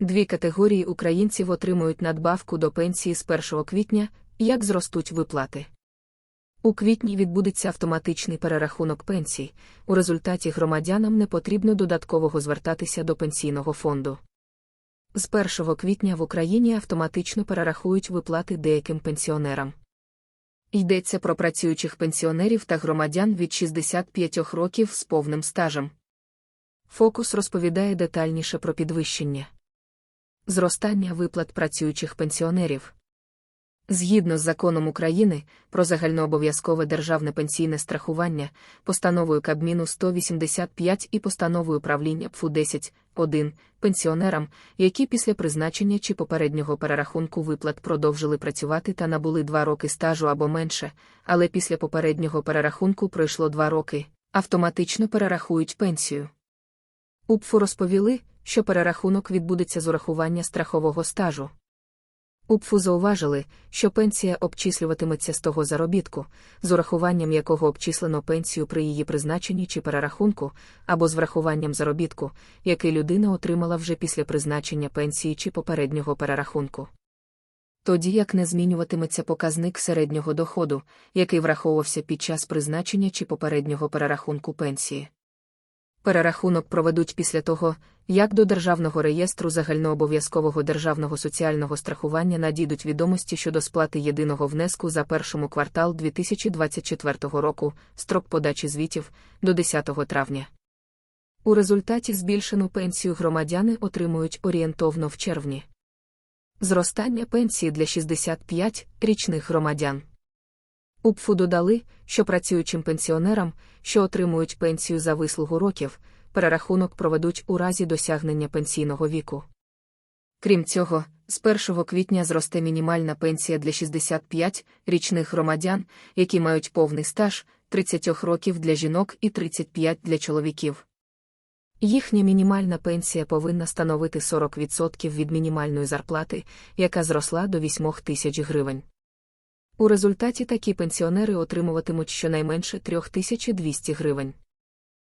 Дві категорії українців отримують надбавку до пенсії з 1 квітня, як зростуть виплати. У квітні відбудеться автоматичний перерахунок пенсій, у результаті громадянам не потрібно додаткового звертатися до пенсійного фонду. З 1 квітня в Україні автоматично перерахують виплати деяким пенсіонерам. Йдеться про працюючих пенсіонерів та громадян від 65 років з повним стажем. Фокус розповідає детальніше про підвищення. Зростання виплат працюючих пенсіонерів. Згідно з законом України про загальнообов'язкове державне пенсійне страхування, постановою Кабміну 185 і постановою правління ПФУ 10, 1, пенсіонерам, які після призначення чи попереднього перерахунку виплат продовжили працювати та набули 2 роки стажу або менше, але після попереднього перерахунку пройшло 2 роки, автоматично перерахують пенсію. У ПФУ розповіли, що перерахунок відбудеться з урахування страхового стажу. УПФУ зауважили, що пенсія обчислюватиметься з того заробітку, з урахуванням якого обчислено пенсію при її призначенні чи перерахунку, або з врахуванням заробітку, який людина отримала вже після призначення пенсії чи попереднього перерахунку. Тоді як не змінюватиметься показник середнього доходу, який враховувався під час призначення чи попереднього перерахунку пенсії. Перерахунок проведуть після того, як до Державного реєстру загальнообов'язкового державного соціального страхування надійдуть відомості щодо сплати єдиного внеску за першому квартал 2024 року, строк подачі звітів до 10 травня. У результаті збільшену пенсію громадяни отримують орієнтовно в червні. Зростання пенсії для 65 річних громадян. УПФУ додали, що працюючим пенсіонерам, що отримують пенсію за вислугу років, перерахунок проведуть у разі досягнення пенсійного віку. Крім цього, з 1 квітня зросте мінімальна пенсія для 65 річних громадян, які мають повний стаж 30 років для жінок і 35 для чоловіків. Їхня мінімальна пенсія повинна становити 40% від мінімальної зарплати, яка зросла до 8 тисяч гривень. У результаті такі пенсіонери отримуватимуть щонайменше 3200 гривень.